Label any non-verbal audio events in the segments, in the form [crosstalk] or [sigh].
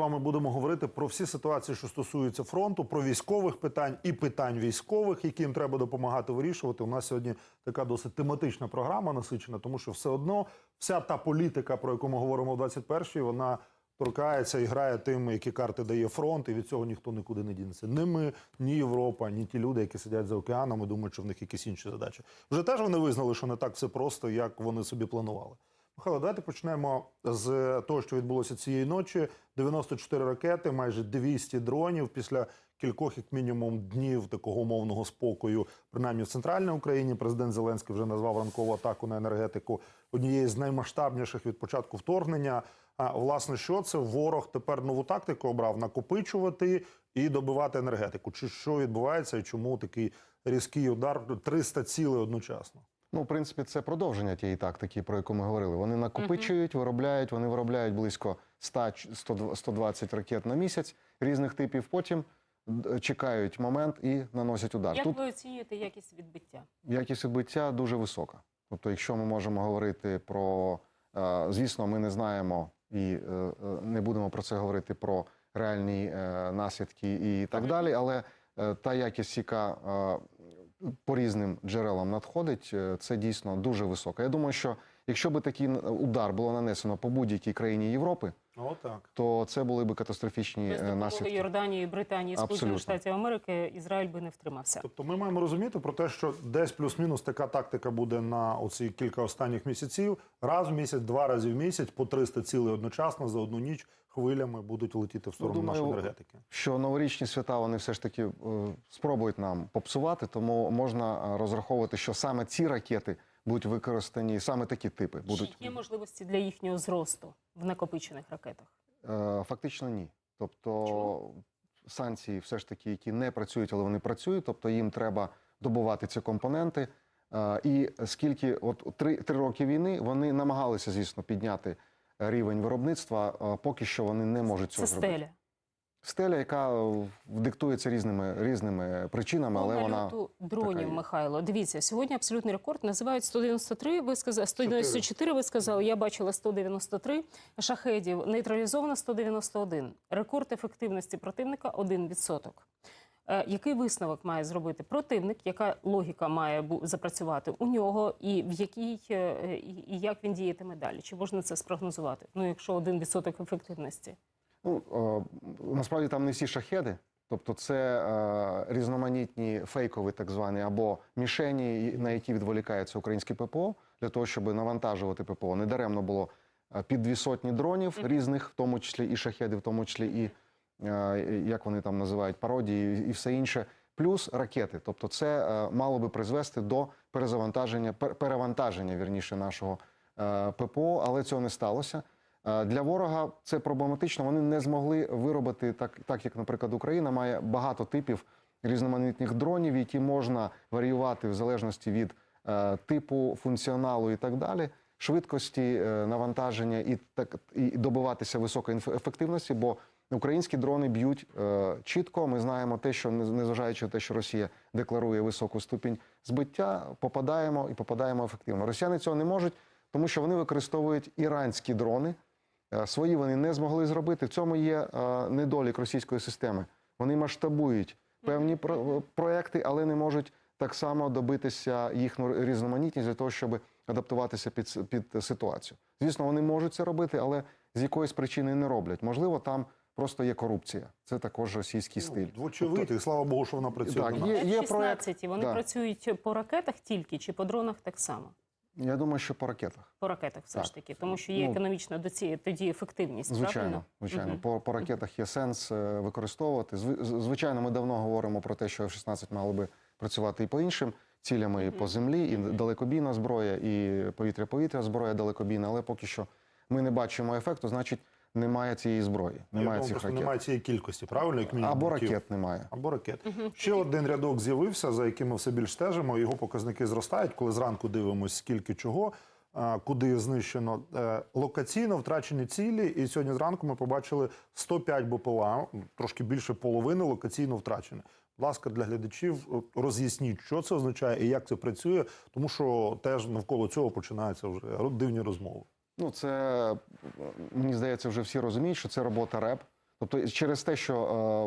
вами будемо говорити про всі ситуації, що стосуються фронту, про військових питань і питань військових, яким треба допомагати вирішувати. У нас сьогодні така досить тематична програма насичена, тому що все одно вся та політика, про яку ми говоримо в 21-й, вона торкається і грає тим, які карти дає фронт, і від цього ніхто нікуди не дінеться. Ні ми, ні Європа, ні ті люди, які сидять за океаном і думають, що в них якісь інші задачі. Вже теж вони визнали, що не так все просто, як вони собі планували. Михайло, давайте почнемо з того, що відбулося цієї ночі. 94 ракети, майже 200 дронів після кількох, як мінімум, днів такого умовного спокою, принаймні в центральній Україні. Президент Зеленський вже назвав ранкову атаку на енергетику однією з наймасштабніших від початку вторгнення. А власне, що це ворог тепер нову тактику обрав накопичувати і добивати енергетику? Чи що відбувається, і чому такий різкий удар 300 цілей одночасно? Ну, в принципі, це продовження тієї тактики, про яку ми говорили. Вони накопичують, виробляють, вони виробляють близько 100, 100 120 ракет на місяць різних типів. Потім чекають момент і наносять удар. Як Тут ви оцінюєте якість відбиття? якість відбиття дуже висока. Тобто, якщо ми можемо говорити про, е, звісно, ми не знаємо і е, е, не будемо про це говорити про реальні наслідки і так далі, але та якість, яка по різним джерелам надходить, е, це дійсно дуже висока. Я думаю, що якщо би такий удар було нанесено по будь-якій країні Європи, Отак. то це були б катастрофічні Без е, наслідки. Йорданії, Британії, Сполучених Штатів Америки Ізраїль би не втримався. Тобто ми маємо розуміти про те, що десь плюс-мінус така тактика буде на оці кілька останніх місяців. Раз в місяць, два рази в місяць, по 300 цілей одночасно за одну ніч хвилями будуть летіти в сторону думаю, нашої енергетики. що новорічні свята вони все ж таки е, спробують нам попсувати, тому можна е, розраховувати, що саме ці ракети будуть використані, саме такі типи будуть Чи є можливості для їхнього зросту в накопичених ракетах? Е, фактично ні. Тобто Чому? санкції, все ж таки, які не працюють, але вони працюють, тобто їм треба добувати ці компоненти. Е, І скільки от три, три роки війни вони намагалися, звісно, підняти рівень виробництва. е, Поки що вони не можуть цього Це зробити. Стеля. Яка диктується різними різними причинами, але вона дронів, така є. Михайло. Дивіться, сьогодні абсолютний рекорд називають 193, ви сказали, 194 ви сказали, я бачила 193 шахедів, нейтралізовано 191. Рекорд ефективності противника 1%. Е, Який висновок має зробити противник? Яка логіка має запрацювати у нього, і в якій е, і як він діятиме далі? Чи можна це спрогнозувати? Ну, якщо 1% ефективності? Ну, е, насправді там не всі шахеди, тобто це е, різноманітні фейкові, так звані, або мішені, на які відволікається українське ППО, для того, щоб навантажувати ППО. Недаремно було е, під дві сотні дронів різних, в тому числі і шахеди, в тому числі і е, як вони там називають пародії, і все інше. Плюс ракети, тобто це е, мало би призвести до перезавантаження, пер- перевантаження вірніше нашого е, ППО, але цього не сталося. Е, Для ворога це проблематично. Вони не змогли виробити так, так як, наприклад, Україна має багато типів різноманітних дронів, які можна варіювати в залежності від е, типу, функціоналу і так далі, швидкості е, навантаження і так і добиватися високої ефективності. Бо українські дрони б'ють е, чітко. Ми знаємо те, що не- незважаючи на те, що Росія декларує високу ступінь збиття, попадаємо і попадаємо ефективно. Росіяни цього не можуть, тому що вони використовують іранські дрони. Е, Свої вони не змогли зробити. В цьому є е, недолік російської системи. Вони масштабують певні про- проекти, але не можуть так само добитися їхню різноманітність для того, щоб адаптуватися під, під ситуацію. Звісно, вони можуть це робити, але з якоїсь причини не роблять. Можливо, там просто є корупція. Це також російський стиль. Вочевидь, і слава Богу, що вона працює. Так, на є- є F-16, проект, вони да. працюють по ракетах тільки чи по дронах так само? Я думаю, що по ракетах. По ракетах все Так. ж таки, тому що є Ну, економічна доці... тоді ефективність. Звичайно, правильно? звичайно. Мгм. По, по ракетах є сенс е, використовувати. Зв- Звичайно, ми давно говоримо про те, що F-16 мало би працювати і по іншим цілям, і по землі, і далекобійна зброя, і повітря-повітря зброя далекобійна, але поки що ми не бачимо ефекту, значить немає цієї зброї, немає думаю, цих просто ракет. немає цієї кількості, правильно? Як мінімум, Або ракет. немає. Або ракет. Ще один рядок з'явився, за яким ми все більш стежимо. Його показники зростають, коли зранку дивимося, скільки чого, куди знищено. Е, Локаційно втрачені цілі. І сьогодні зранку ми побачили 105 БПЛА, трошки більше половини локаційно втрачені. Будь ласка, для глядачів е, роз'ясніть, що це означає і як це працює, тому що теж навколо цього починаються вже дивні розмови. Ну, це мені здається, вже всі розуміють, що це робота РЕП. Тобто, через те, що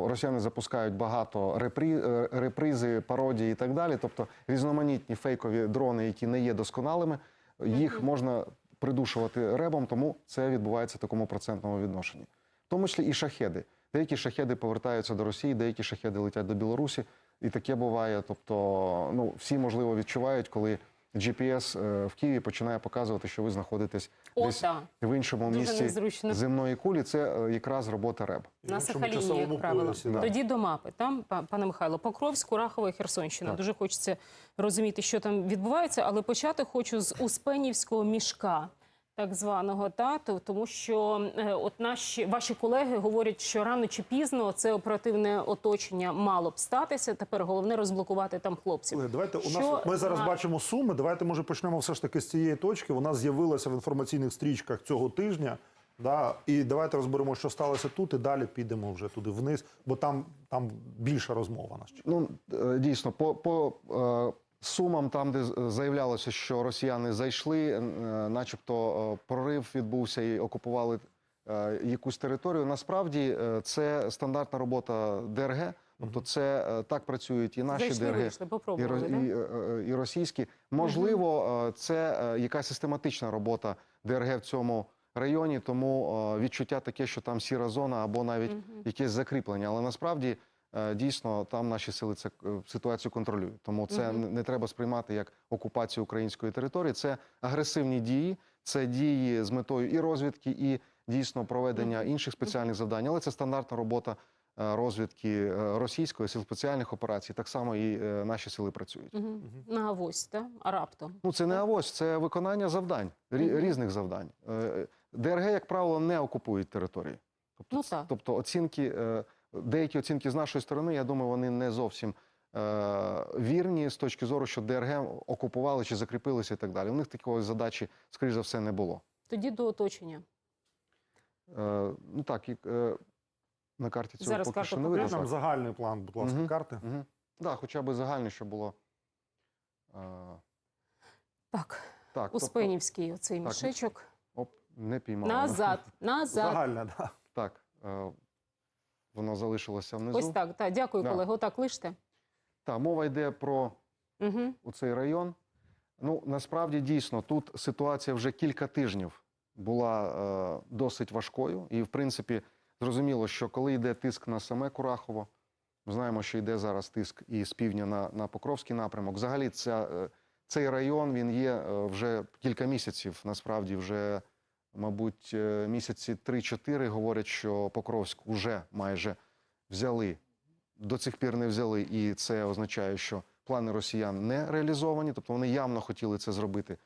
е, росіяни запускають багато репрі, е, репризи, пародії і так далі, тобто різноманітні фейкові дрони, які не є досконалими, їх можна придушувати ребом, тому це відбувається в такому процентному відношенні. В тому числі і шахеди. Деякі шахеди повертаються до Росії, деякі шахеди летять до Білорусі, і таке буває. Тобто, ну всі можливо відчувають, коли GPS е, в Києві починає показувати, що ви знаходитесь О, десь так. в іншому Дуже місці незручно. земної кулі. Це е, якраз робота РЕБ. На Сахаліні, як правило. да. Тоді до мапи. Там, па- пане Михайло, Покровськ, Курахова і Херсонщина. Так. Дуже хочеться розуміти, що там відбувається, але почати хочу з Успенівського мішка. Так званого та то- тому, що е, от наші ваші колеги говорять, що рано чи пізно це оперативне оточення мало б статися. Тепер головне розблокувати там хлопців. Слухай, Давайте у нас ми зараз на- бачимо суми. Давайте може почнемо все ж таки з цієї точки. Вона з'явилася в інформаційних стрічках цього тижня. Да, і давайте розберемо, що сталося тут, і далі підемо вже туди вниз, бо там, там більша розмова нас. Ну е, дійсно, по, по е, сумам, там, де з- заявлялося, що росіяни зайшли, е, начебто е, прорив відбувся і окупували е, якусь територію. Насправді це стандартна робота ДРГ. Тобто, це так працюють і наші Зайшли, ДРГ. вийшли, І, і, і російські. Можливо, це якась систематична робота ДРГ в цьому районі, тому відчуття таке, що там сіра зона або навіть якесь закріплення. Але насправді дійсно там наші сили це е, ситуацію контролюють. Тому це Мгм. не- не треба сприймати як окупацію української території. Це агресивні дії, це дії з метою і розвідки, і дійсно проведення інших спеціальних завдань. Але це стандартна робота. е, Розвідки е, російської сил спеціальних операцій так само і е, наші сили працюють. Мгм. На авось, та? а раптом. Ну це не авось, це виконання завдань Мгм. різних завдань. Е, ДРГ, як правило, не окупують території. Тобто, Ну, тобто оцінки, е, деякі оцінки з нашої сторони, я думаю, вони не зовсім е, вірні з точки зору, що ДРГ окупували чи закріпилися і так далі. У них такої задачі, скоріш за все, не було. Тоді до оточення. Е, ну так, і, е, на карті цього Зараз поки що не видно. Нам загальний план, будь ласка, Мгм. карти. Угу. Так, хоча б загальне, що було. Е, Так, так, тобто- Успенівський оцей так, мішечок. оп, не піймав. Назад, [laughs] назад. Загальна, да. Так, е, воно залишилося внизу. Ось так. Так, дякую, Да. колего. Так, лиште. Так, мова йде про Угу. цей район. Ну, насправді дійсно тут ситуація вже кілька тижнів була е, досить важкою. І, в принципі, зрозуміло, що коли йде тиск на саме Курахово, ми знаємо, що йде зараз тиск і з півдня на, на Покровський напрямок. Взагалі, ця, е, цей район він є е, вже кілька місяців. Насправді, вже, мабуть, е, місяці 3-4 говорять, що Покровськ вже майже взяли до цих пір не взяли, і це означає, що плани росіян не реалізовані, тобто вони явно хотіли це зробити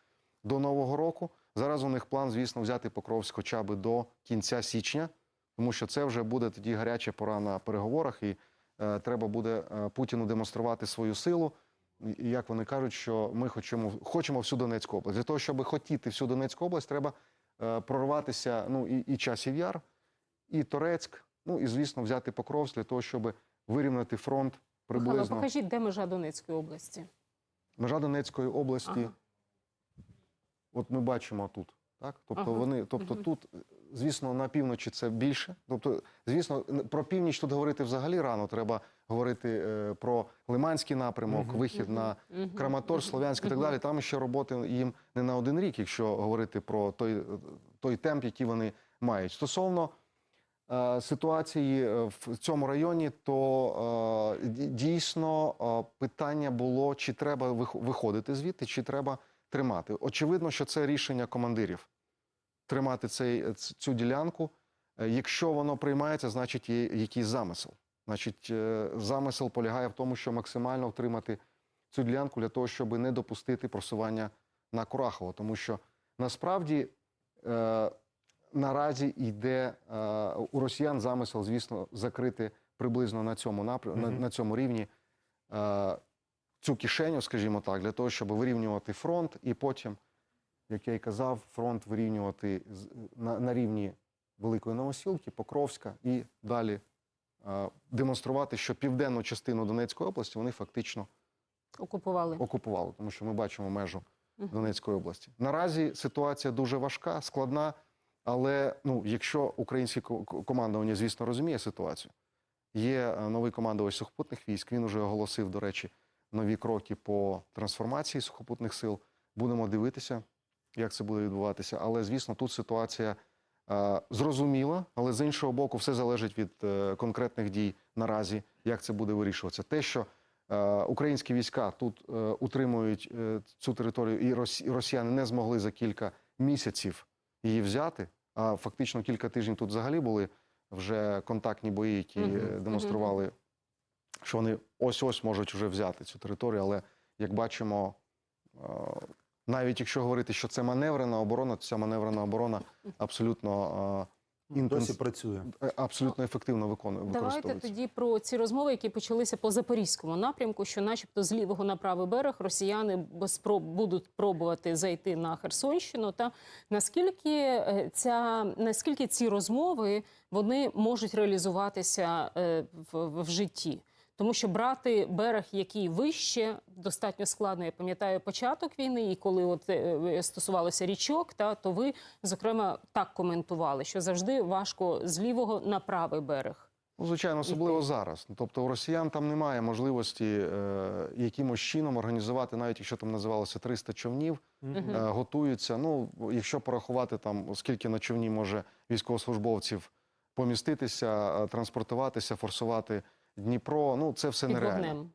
до нового року. Зараз у них план, звісно, взяти Покровськ хоча б до кінця січня, тому що це вже буде тоді гаряча пора на переговорах, і е, треба буде е, Путіну демонструвати свою силу. І як вони кажуть, що ми хочемо, хочемо всю Донецьку область. Для того, щоб хотіти всю Донецьку область, треба прорватися ну, і, і Часів Яр, і Торецьк, ну і, звісно, взяти Покровськ для того, щоб вирівняти фронт Михайло, приблизно. покажіть, де межа Донецької області. Межа Донецької області, Ага. от ми бачимо тут. Так? Тобто Ага. вони, тобто угу. тут, звісно, на півночі це більше. Тобто, звісно, про північ тут говорити взагалі рано. Треба говорити е, про Лиманський напрямок, вихід на Мгм. Краматорськ, Слов'янськ і так далі. Там ще роботи їм не на один рік, якщо говорити про той, той темп, який вони мають. Стосовно е, ситуації е, в цьому районі, то е, дійсно е, питання було, чи треба вих- виходити звідти, чи треба тримати. Очевидно, що це рішення командирів тримати цей, цю ділянку. Е, Якщо воно приймається, значить є якийсь замисел. Значить, е, замисел полягає в тому, що максимально втримати цю ділянку для того, щоб не допустити просування на Курахово. Тому що насправді е, наразі йде е, у росіян замисел, звісно, закрити приблизно на цьому напря... на, на цьому рівні е, цю кишеню, скажімо так, для того, щоб вирівнювати фронт, і потім, як я й казав, фронт вирівнювати на, на рівні Великої Новосілки, Покровська і далі е, демонструвати, що південну частину Донецької області вони фактично Окупували. окупували, тому що ми бачимо межу Мгм. Донецької області. Наразі ситуація дуже важка, складна, Але ну, якщо українське ко- ко- командування, звісно, розуміє ситуацію, є е, новий командувач сухопутних військ. Він вже оголосив, до речі, нові кроки по трансформації сухопутних сил. Будемо дивитися, як це буде відбуватися. Але звісно, тут ситуація е, зрозуміла, але з іншого боку, все залежить від е, конкретних дій наразі, як це буде вирішуватися. Те, що е, українські війська тут е, утримують е, цю територію, і рос- росіяни не змогли за кілька місяців її взяти. А фактично кілька тижнів тут взагалі були вже контактні бої, які Мгм, е, мгм. демонстрували, що вони ось-ось можуть вже взяти цю територію. Але як бачимо, е, навіть якщо говорити, що це маневрена оборона, то ця маневрена оборона абсолютно, Досі працює. е, абсолютно ефективно виконує Давайте тоді про ці розмови, які почалися по запорізькому напрямку, що, начебто, з лівого на правий берег росіяни будуть пробувати зайти на Херсонщину. Та наскільки е, ця наскільки ці розмови вони можуть реалізуватися е, в, в, в житті? Тому що брати берег, який вище, достатньо складно. Я пам'ятаю початок війни, і коли от е, стосувалося річок, та то ви зокрема так коментували, що завжди важко з лівого на правий берег. Ну, звичайно, особливо зараз. Ну, Тобто у росіян там немає можливості е, якимось чином організувати, навіть якщо там називалося 300 човнів, е, готуються. Ну, якщо порахувати там, скільки на човні може військовослужбовців поміститися, е, транспортуватися, форсувати Дніпро, ну це все Під нереально. вогнем.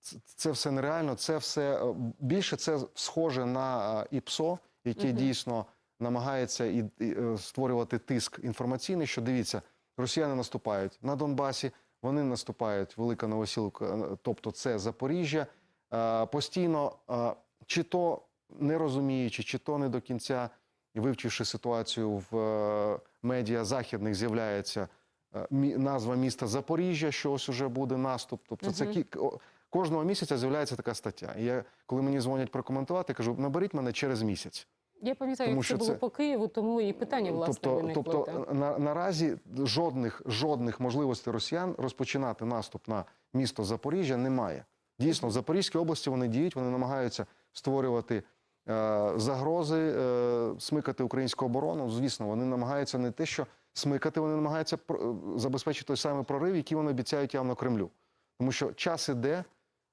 Це, це все нереально. Це все е, більше це схоже на е, ІПСО, яке Мгм. дійсно намагається і, і, е, створювати тиск інформаційний. Що дивіться, росіяни наступають на Донбасі, вони наступають Велика Новосілка, тобто це Запоріжжя. Постійно чи то не розуміючи, чи то не до кінця вивчивши ситуацію в медіа західних, з'являється назва міста Запоріжжя, що ось уже буде наступ. Тобто, це кі- кожного місяця з'являється така стаття. І я, коли мені дзвонять прокоментувати, кажу, наберіть мене через місяць. Я пам'ятаю, як це що було по Києву, тому і питання власне тобто, виникло. тобто на, наразі жодних жодних можливостей росіян розпочинати наступ на місто Запоріжжя немає. Дійсно, в Запорізькій області вони діють, вони намагаються створювати е, загрози, е, смикати українську оборону. Звісно, вони намагаються не те, що смикати, вони намагаються е, забезпечити той самий прорив, який вони обіцяють явно Кремлю. Тому що час іде,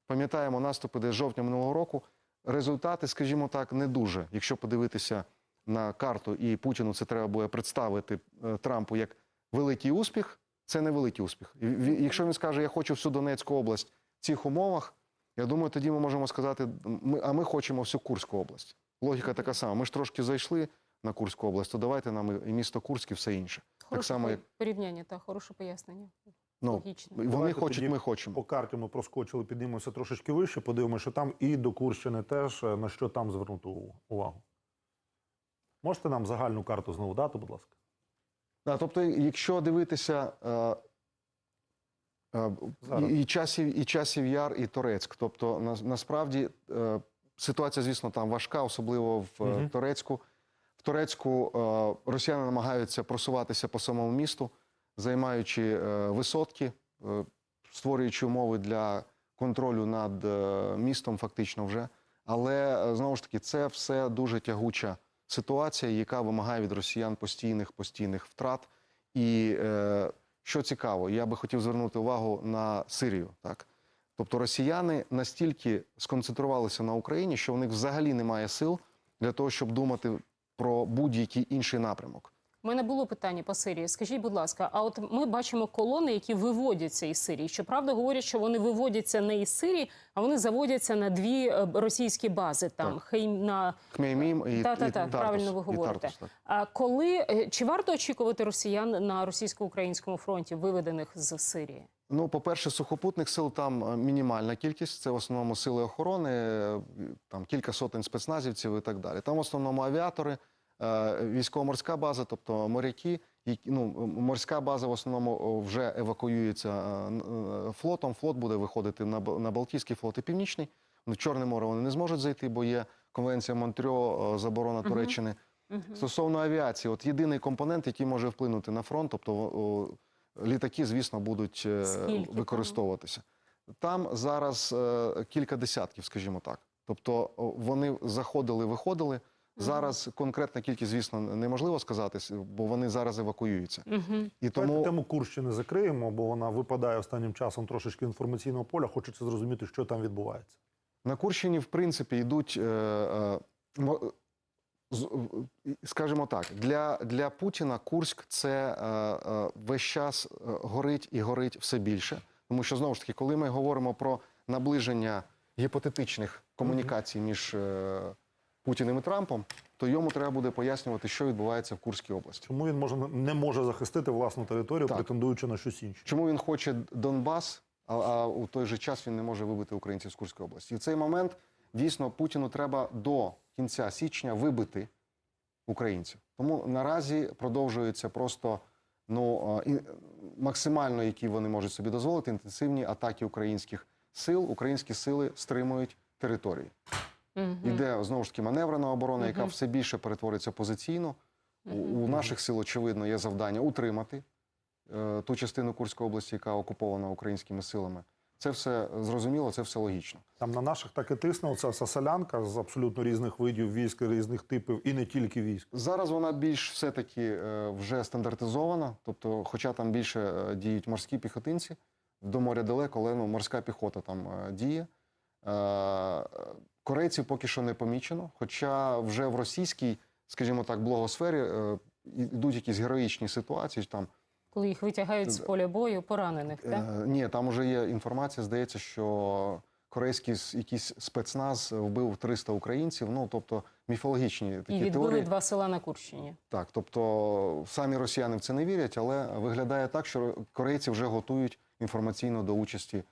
пам'ятаємо наступи десь жовтня минулого року. Результати, скажімо так, не дуже. Якщо подивитися на карту, і Путіну це треба буде представити е, Трампу як великий успіх, це не великий успіх. Якщо він скаже, я хочу всю Донецьку область в цих умовах, я думаю, тоді ми можемо сказати, а ми хочемо всю Курську область. Логіка така сама. Ми ж трошки зайшли на Курську область, то давайте нам і місто Курськ і все інше. Хороше само, як- порівняння та хороше пояснення. Ну, Логічно. вони Давайте хочуть, тоді ми хочемо. По карті ми проскочили, піднімемося трошечки вище, подивимося, що там і до Курщини теж, е, на що там звернути увагу. Можете нам загальну карту знову дати, будь ласка? Да, тобто, якщо дивитися е, е, і, і, часів, і часів яр, і Торецьк. Тобто, на, насправді е, ситуація, звісно, там важка, особливо в Мгм. Торецьку. В Торецьку е, росіяни намагаються просуватися по самому місту, займаючи е, висотки, е, створюючи умови для контролю над містом, фактично вже. Але знову ж таки, це все дуже тягуча ситуація, яка вимагає від росіян постійних постійних втрат. І що цікаво, я би хотів звернути увагу на Сирію. Так, тобто росіяни настільки сконцентрувалися на Україні, що в них взагалі немає сил для того, щоб думати про будь-який інший напрямок. У мене було питання по Сирії. Скажіть, будь ласка, а от ми бачимо колони, які виводяться із Сирії. Щоправда, говорять, що вони виводяться не із Сирії, а вони заводяться на дві е, російські бази. Там Так. Хейм на Хмеймім і, Та-та-та, і правильно ви говорите. Тартус, так. а коли е, чи варто очікувати росіян на російсько-українському фронті, виведених з Сирії? Ну, по-перше, сухопутних сил там е, мінімальна кількість. Це в основному сили охорони, е, там кілька сотень спецназівців і так далі. Там в основному авіатори, е, військово-морська база, тобто моряки. Ну, морська база в основному вже евакуюється флотом. Флот буде виходити на, Балтійський флот і Північний. В Чорне море вони не зможуть зайти, бо є конвенція Монтрьо, заборона. Туреччини. Стосовно авіації, от єдиний компонент, який може вплинути на фронт, тобто літаки, звісно, будуть е, Скільки використовуватися. Там зараз е, кілька десятків, скажімо так. Тобто вони заходили, виходили. Зараз конкретна кількість, звісно, неможливо сказати, бо вони зараз евакуюються. Угу. І Тому... тему Курщини закриємо, бо вона випадає останнім часом трошечки інформаційного поля. Хочеться зрозуміти, що там відбувається. на Курщині, в принципі, йдуть, е, е, скажімо так, для, для Путіна Курськ це е, е, весь час е, горить і горить все більше. Тому що знову ж таки, коли ми говоримо про наближення гіпотетичних комунікацій між е, Путіним і Трампом, то йому треба буде пояснювати, що відбувається в Курській області. Чому він може не може захистити власну територію, Так. претендуючи на щось інше? Чому він хоче Донбас, а, а у той же час він не може вибити українців з Курської області? І в цей момент дійсно Путіну треба до кінця січня вибити українців. Тому наразі продовжуються просто ну максимально, які вони можуть собі дозволити, інтенсивні атаки українських сил. Українські сили стримують території. Іде знову ж таки маневрена оборона, яка все більше перетвориться позиційно. У, у наших сил, очевидно, є завдання утримати е, ту частину Курської області, яка окупована українськими силами. Це все зрозуміло, це все логічно. Там на наших так і тисне оця вся солянка з абсолютно різних видів військ, різних типів, і не тільки військ. Зараз вона більш все-таки е, вже стандартизована, тобто, хоча там більше е, діють морські піхотинці, до моря далеко, але ну, морська піхота там е, діє. Корейців поки що не помічено, хоча вже в російській, скажімо так, блогосфері йдуть якісь героїчні ситуації. Там Коли їх витягають з поля бою поранених, так? Е, ні, там вже є інформація, здається, що корейський якийсь спецназ вбив 300 українців. Ну тобто міфологічні такі І відбили теорії. два села на Курщині. Так, тобто самі росіяни в це не вірять, але виглядає так, що корейці вже готують інформаційно до участі е,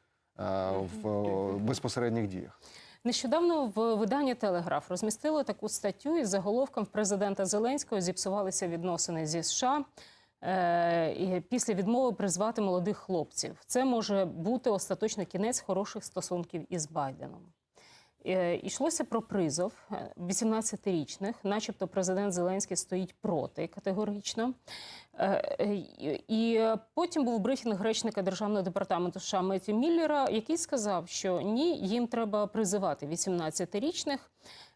в е, безпосередніх діях. Нещодавно в виданні Телеграф розмістило таку статтю із заголовком в президента Зеленського зіпсувалися відносини зі США. Е, Після відмови призвати молодих хлопців. Це може бути остаточно кінець хороших стосунків із Байденом. Е, Йшлося про призов е, 18-річних, начебто президент Зеленський стоїть проти категорично. Е, е, І потім був брифінг речника державного департаменту США Меті Міллера, який сказав, що ні, їм треба призивати 18-річних.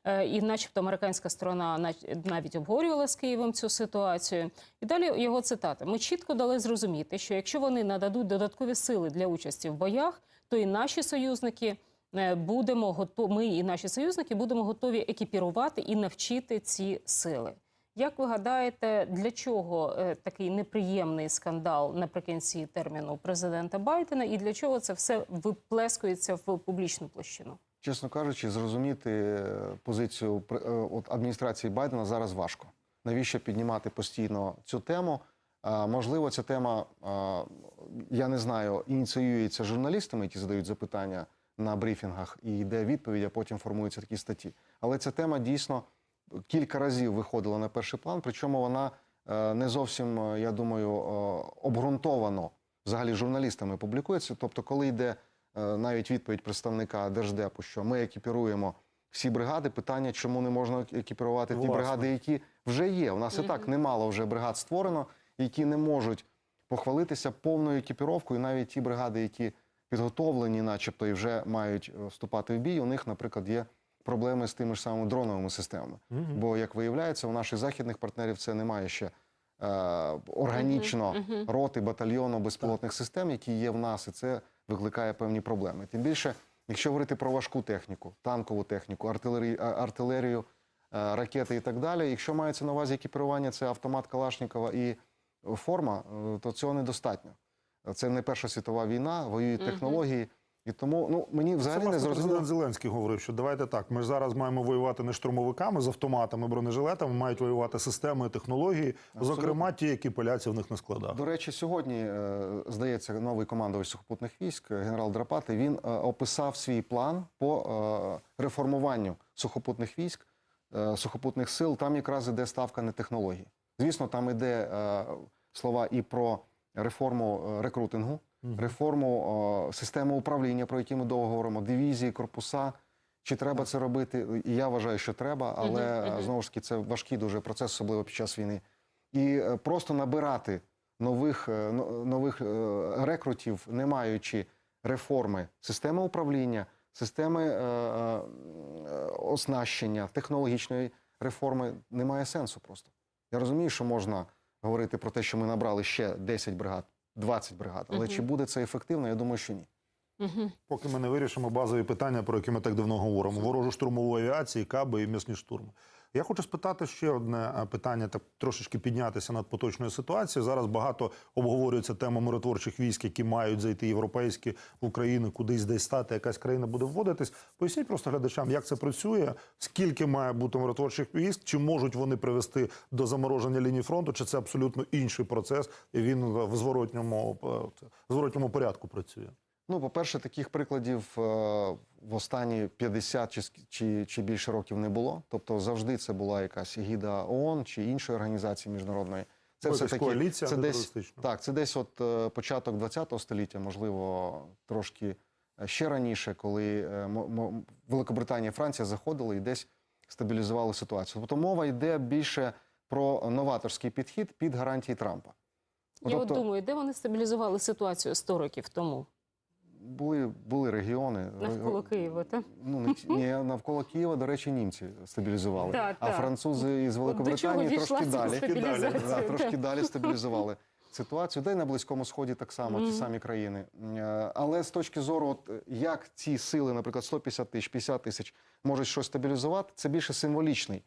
Е, І, начебто, американська сторона навіть обговорювала з Києвом цю ситуацію. І далі його цитата: ми чітко дали зрозуміти, що якщо вони нададуть додаткові сили для участі в боях, то і наші союзники е, будемо готові, ми і наші союзники будемо готові екіпірувати і навчити ці сили. Як ви гадаєте, для чого е, такий неприємний скандал наприкінці терміну президента Байдена, і для чого це все виплескується в публічну площину? Чесно кажучи, зрозуміти е, позицію е, от адміністрації Байдена зараз важко. Навіщо піднімати постійно цю тему? Можливо, ця тема, я не знаю, ініціюється журналістами, які задають запитання на брифінгах, і йде відповідь, а потім формуються такі статті. Але ця тема дійсно кілька разів виходила на перший план, причому вона е, не зовсім, я думаю, обґрунтовано взагалі журналістами публікується. Тобто, коли йде навіть відповідь представника держдепу, що ми екіпіруємо всі бригади, питання, чому не можна екіпірувати ті Власне. бригади, які вже є. У нас і так немало вже бригад створено, які не можуть похвалитися повною екіпіровкою. Навіть ті бригади, які підготовлені, начебто, і вже мають е, вступати в бій. У них, наприклад, є проблеми з тими ж самими дроновими системами. Бо, як виявляється, у наших західних партнерів це немає ще е, органічно роти батальйону безпілотних систем, які є в нас, і це викликає певні проблеми. Тим більше, якщо говорити про важку техніку, танкову техніку, артилерію, артилерію е, ракети і так далі. Якщо мається на увазі екіпірування, це автомат Калашникова і форма, е, то цього недостатньо. Це не Перша світова війна, воюють технології. І тому ну, мені Це взагалі не зрозуміло. президент Зеленський говорив, що давайте так. Ми ж зараз маємо воювати не штурмовиками з автоматами, бронежилетами, мають воювати системи, технології, зокрема ті, які поляці в них не складали. До речі, сьогодні е, здається новий командувач сухопутних військ, е, генерал Драпати. Він е, описав свій план по реформуванню сухопутних військ, сухопутних сил. Там якраз іде ставка на технології. Звісно, там іде слова і про реформу рекрутингу, реформу системи управління, про які ми довго говоримо, дивізії, корпуса. Чи треба це робити? І я вважаю, що треба, але знову ж таки це важкий дуже процес, особливо під час війни. І е, просто набирати нових, е, нових е, рекрутів, не маючи реформи системи управління, системи оснащення, технологічної реформи немає сенсу просто. Я розумію, що можна говорити про те, що ми набрали ще 10 бригад, 20 бригад, але угу. чи буде це ефективно, я думаю, що ні. Угу. Поки ми не вирішимо базові питання, про які ми так давно говоримо: ворожу штурмову авіації, каби і місні штурми. Я хочу спитати ще одне е, питання, так трошечки піднятися над поточною ситуацією. Зараз багато обговорюється тема миротворчих військ, які мають зайти європейські в Україну, кудись десь стати, якась країна буде вводитись. Поясніть просто глядачам, як це працює, скільки має бути миротворчих військ, чи можуть вони привести до замороження лінії фронту, чи це абсолютно інший процес, і він в зворотньому, е, в зворотньому порядку працює. Ну, по-перше, таких прикладів е, в останні 50 чи, ск- чи, чи більше років не було. Тобто завжди це була якась егіда ООН чи іншої організації міжнародної. Це все таки коаліція це десь так. Це десь от е, початок 20 століття, можливо, трошки е, ще раніше, коли е, Великобританія і Франція заходили і десь стабілізували ситуацію. Тобто мова йде більше про новаторський підхід під гарантії Трампа. Я от Тобто- думаю, де вони стабілізували ситуацію 100 років тому? Були, були регіони. Навколо Києва, так? Ну, не ні, навколо Києва, до речі, німці стабілізували. Так, а так. французи із Великобританії трошки ця далі. Да, трошки далі стабілізували ситуацію. Де й на Близькому Сході так само, ті самі країни. Е, Але з точки зору, от, е, як ці сили, наприклад, 150 тисяч, 50 тисяч, можуть щось стабілізувати, це більше символічний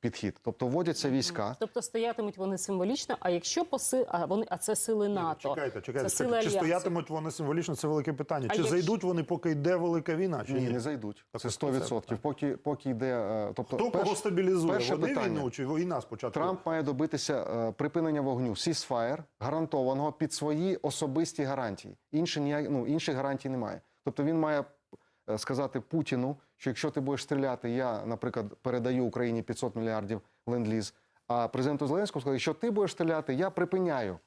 підхід. Тобто вводяться війська. Тобто стоятимуть вони символічно, а якщо поси... а вони, а це сили НАТО. Чекайте, чекайте, Це сили. Чи Альянсу. стоятимуть вони символічно? Це велике питання. А чи якщо- зайдуть вони, поки йде велика війна? Чи ні? Ні, не зайдуть. Так, Це 100%. це, Поки, поки йде. е, Тобто, Хто перш- кого стабілізує? перше Вони питання. війну чи війна спочатку? Трамп має добитися е, припинення вогню ceasefire, гарантованого під свої особисті гарантії. Інші ніяк, ну, інших гарантій немає. Тобто він має е, сказати Путіну, що якщо ти будеш стріляти, я, наприклад, передаю Україні 500 мільярдів ленд-ліз, а президенту Зеленському сказали, якщо ти будеш стріляти, я припиняю.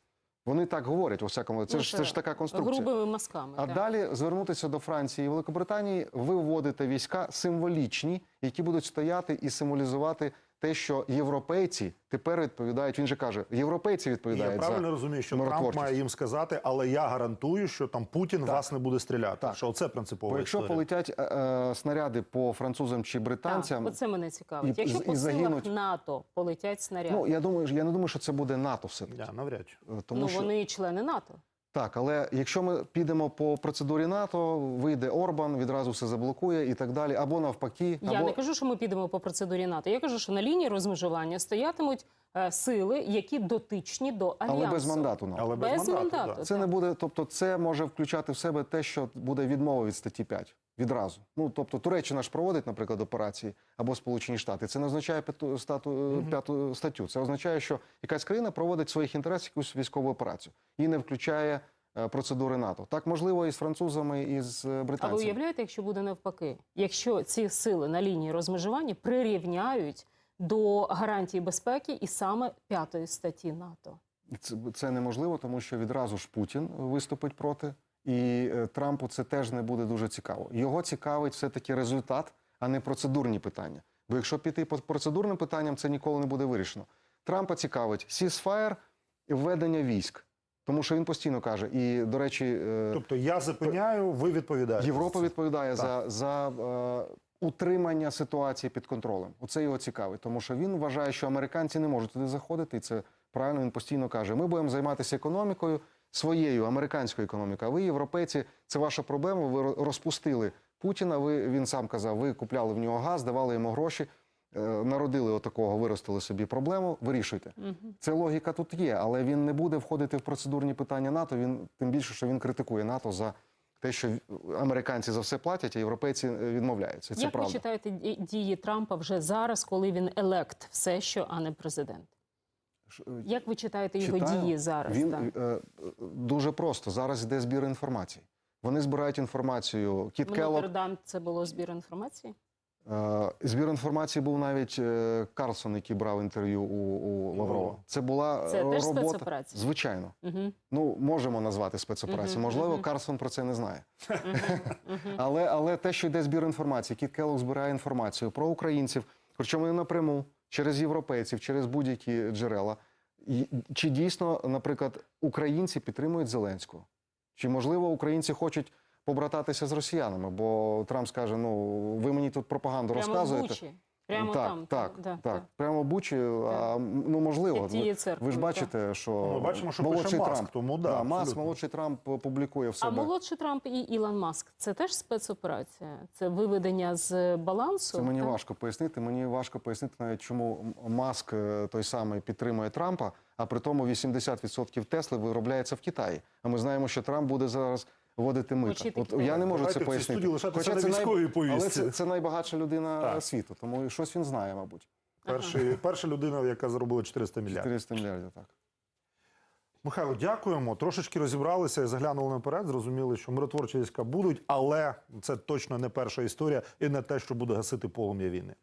Вони так говорять у всякому. Це Ну, ж це ж така конструкція. Грубими мазками. А так. далі звернутися до Франції і Великобританії, ви вводите війська символічні, які будуть стояти і символізувати те, що європейці тепер відповідають. Він же каже, європейці відповідають я правильно за розумію, що Трамп має їм сказати, але я гарантую, що там Путін вас не буде стріляти. Так. Що це принципова Бо якщо історія. полетять е, е, снаряди по французам чи британцям, Так, оце мене цікавить. і- Якщо і по загинуть- силах НАТО полетять снаряди, ну я думаю, я не думаю, що це буде НАТО все таки. Навряд чи. Тому ну що вони члени НАТО. Так, але якщо ми підемо по процедурі НАТО, вийде Орбан, відразу все заблокує і так далі, або навпаки, Я або не кажу, що ми підемо по процедурі НАТО. Я кажу, що на лінії розмежування стоятимуть е, сили, які дотичні до альянсу. але без мандату НАТО. Але без, Без мандату. мандату. да. Це не буде, тобто, це може включати в себе те, що буде відмова від статті 5 відразу. Ну тобто, Туреччина ж проводить, наприклад, операції або Сполучені Штати. Це не означає п'яту стату п'яту статтю. Це означає, що якась країна проводить в своїх інтересах якусь військову операцію і не включає е, процедури НАТО. Так можливо і з французами, і з е, А ви уявляєте, якщо буде навпаки? Якщо ці сили на лінії розмежування прирівняють до гарантії безпеки і саме п'ятої статті НАТО. Це, це неможливо, тому що відразу ж Путін виступить проти, і е, Трампу це теж не буде дуже цікаво. Його цікавить все-таки результат, а не процедурні питання. Бо якщо піти по процедурним питанням, це ніколи не буде вирішено. Трампа цікавить ceasefire і введення військ, тому що він постійно каже, і до речі, е, Тобто я зупиняю, ви відповідаєте. Європа відповідає Так. за, за е, утримання ситуації під контролем. Оце його цікавить, тому що він вважає, що американці не можуть туди заходити, і це правильно він постійно каже: ми будемо займатися економікою своєю американською економікою. А ви, європейці, це ваша проблема. Ви розпустили Путіна. Ви він сам казав, ви купляли в нього газ, давали йому гроші. е, Народили отакого, виростили собі проблему, вирішуйте. Це логіка тут є, але він не буде входити в процедурні питання НАТО. Він тим більше, що він критикує НАТО за те, що американці за все платять, а європейці е, відмовляються. Це Як правда. ви читаєте дії Трампа вже зараз, коли він елект, все що, а не президент? Е, Як ви читаєте його Читаю. дії зараз? Він так? е, е, дуже просто. Зараз йде збір інформації. Вони збирають інформацію. Кіт Нотр-Дам це було збір інформації? збір інформації був навіть Карлсон, який брав інтерв'ю у, у Лаврова. Це була Це теж робота. спецоперація? Звичайно. Угу. Ну, можемо назвати спецоперацією. Мгм, Можливо, мгм. Карлсон про це не знає. Але, але те, що йде збір інформації, Кіт Келлог збирає інформацію про українців, причому не напряму, через європейців, через будь-які джерела. Чи дійсно, наприклад, українці підтримують Зеленського? Чи можливо українці хочуть побрататися з росіянами? Бо Трамп скаже: ну ви мені тут пропаганду Прямо розказуєте. Бучі. Прямо так, там. так, да, так. Прямо в Бучі, а, ну можливо. Під тією ви, ви ж бачите, що Ну, ми бачимо, що молодший пише Маск, Трамп, тому да, Маск, абсолютно. молодший Трамп публікує в А молодший Трамп і Ілон Маск це теж спецоперація? Це виведення з балансу? Це мені так? важко пояснити. Мені важко пояснити навіть, чому Маск е, той самий підтримує Трампа, а при тому 80% Тесли виробляється в Китаї. А ми знаємо, що Трамп буде зараз вводити мита. От я не можу Давайте це в цій пояснити. студії лишатися на це військовій повістці. але це, це найбагатша людина Так. світу, тому щось він знає, мабуть. Перший, перша людина, яка заробила 400 мільярдів. 400 мільярдів, так. Михайло, дякуємо. Трошечки розібралися і заглянули наперед. Зрозуміли, що миротворчі війська будуть, але це точно не перша історія і не те, що буде гасити полум'я війни.